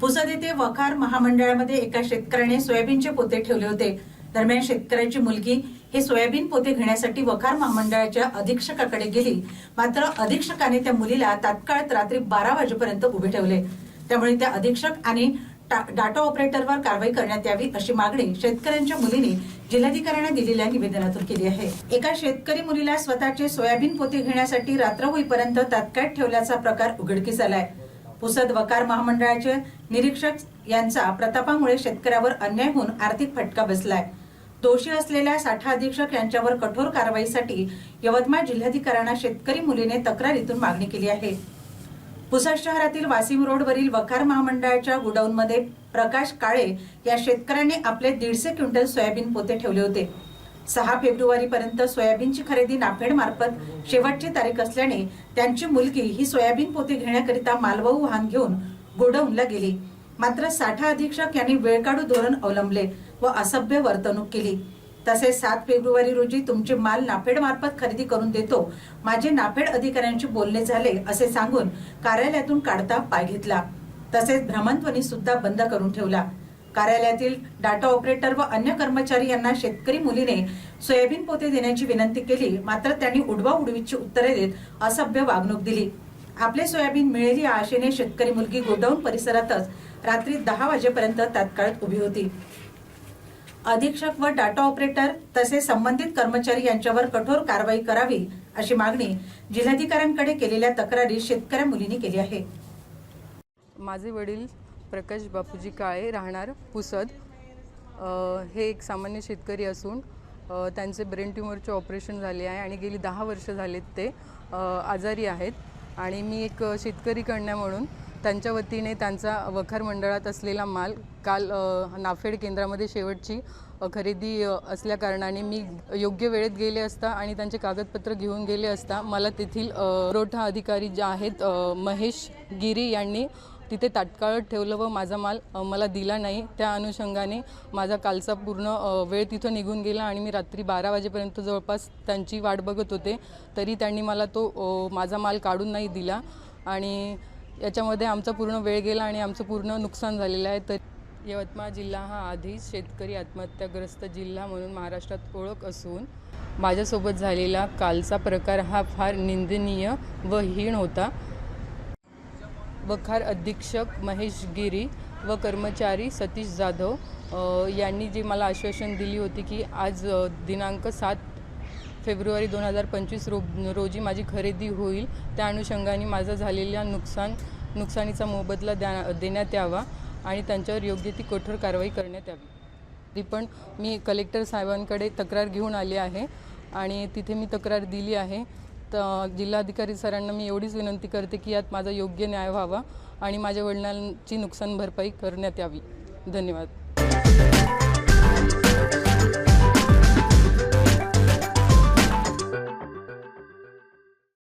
पुसद येथे वखार महामंडळामध्ये एका शेतकऱ्याने सोयाबीनचे पोते ठेवले होते. दरम्यान शेतकऱ्याची मुलगी हे सोयाबीन पोते घेण्यासाठी वखार महामंडळाच्या अधीक्षकाकडे गेली. मात्र अधीक्षकाने त्या मुलीला तात्काळ रात्री बारा वाजेपर्यंत उभे ठेवले. त्यामुळे त्या अधीक्षक आणि डाटा ऑपरेटरवर कारवाई करण्यात यावी अशी मागणी शेतकऱ्यांच्या मुलीने जिल्हाधिकाऱ्यांना दिलेल्या निवेदनातून केली आहे. एका शेतकरी मुलीला स्वतःचे सोयाबीन पोते घेण्यासाठी रात्र होईपर्यंत तात्काळ ठेवल्याचा प्रकार उघडकीस आलाय. पुसद वकार महामंडळाचे निरीक्षक यांचा प्रतापामुळे शेतकऱ्यावर अन्याय होऊन आर्थिक फटका बसलाय. दोषी असलेल्या साठा अधीक्षक यांच्यावर कठोर कारवाईसाठी यवतमाळ जिल्हाधिकाऱ्यांना शेतकरी मुलीने तक्रारीतून मागणी केली आहे. पुसद शहरातील वासिम रोडवरील वखार महामंडळाच्या गोडाऊनमध्ये प्रकाश काळे या शेतकऱ्याने आपले दीडशे क्विंटल सोयाबीन पोते ठेवले होते. सहा फेब्रुवारी पर्यंत सोयाबीनची खरेदी नाफेड मार्फत शेवटची तारीख असल्याने त्यांची मुलगी ही सोयाबीन पोते घेण्याकरिता मालवाहू वाहन घेऊन गोडाऊनला गेली. मात्र साठा अधीक्षक यांनी वेळकाडू धोरण अवलंबले व असभ्य वर्तणूक केली. तसेच सात फेब्रुवारी रोजी तुमचे माल नाफेड मार्फत खरेदी करून देतो. माझे नाफेड अधिकाऱ्यांशी बोलणे झाले असे सांगून कार्यालयातून काढता पाय घेतला. तसेच भ्रमणध्वनी सुद्धा बंद करून ठेवला. कार्यालयातील डाटा ऑपरेटर व अन्य कर्मचारी यांना शेतकरी मुलीने सोयाबीन पोते देण्याची विनंती केली. मात्र त्यांनी उडवा उडवीची उत्तरे देत असभ्य वागणूक दिली. आपले सोयाबीन मिळेल या आशेने शेतकरी मुलगी गोडाऊन परिसरातच रात्री दहा वाजेपर्यंत तात्काळ उभी होती. अधीक्षक व डाटा ऑपरेटर तसेच संबंधित कर्मचारी यांच्यावर कठोर कारवाई करावी अशी मागणी जिल्हाधिकाऱ्यांकडे केलेल्या तक्रारीत शेतकऱ्या मुलींनी केली आहे. माझे वडील प्रकाश बापूजी काळे राहणार पुसद. हे एक सामान्य शेतकरी असून त्यांचे ब्रेन ट्युमरचे ऑपरेशन झाले आहे आणि गेली दहा वर्ष झालेत ते आजारी आहेत. आणि मी एक शेतकरी कन्या म्हणून त्यांच्या वतीने त्यांचा वखार मंडळात असलेला माल काल नाफेड केंद्रामध्ये शेवटची खरेदी असल्याकारणाने मी योग्य वेळेत गेले असता आणि त्यांचे कागदपत्र घेऊन गेले असता मला तेथील पुरवठा अधिकारी जे आहेत महेश गिरी यांनी तिथे तात्काळ ठेवलं व माझा माल मला दिला नाही. त्या अनुषंगाने माझा कालचा पूर्ण वेळ तिथं निघून गेला आणि मी रात्री बारा वाजेपर्यंत जवळपास त्यांची वाट बघत होते. तरी त्यांनी मला तो माझा माल काढून नाही दिला आणि याच्यामध्ये आमचा पूर्ण वेळ गेला आणि आमचं पूर्ण नुकसान झालेलं आहे. तर यवतमाळ जिल्हा हा आधीच शेतकरी आत्महत्याग्रस्त जिल्हा म्हणून महाराष्ट्रात ओळख असून माझ्यासोबत झालेला कालचा प्रकार हा फार निंदनीय व हीण होता. वखार अधीक्षक महेश गिरी व कर्मचारी सतीश जाधव यांनी जी मला आश्वासन दिली होती की आज दिनांक सात फेब्रुवारी दोन हजार पंचवीस रो रोजी माझी खरेदी होईल. त्या अनुषंगाने माझं झालेल्या नुकसान नुकसानीचा मोबदला द्या देण्यात यावा आणि त्यांच्यावर योग्य ती कठोर कारवाई करण्यात यावी. ती पण मी कलेक्टर साहेबांकडे तक्रार घेऊन आली आहे आणि तिथे मी तक्रार दिली आहे. तर जिल्हाधिकारी सरांना मी एवढीच विनंती करते की यात माझा योग्य न्याय व्हावा आणि माझ्या वडिलांची नुकसान भरपाई करण्यात यावी. धन्यवाद.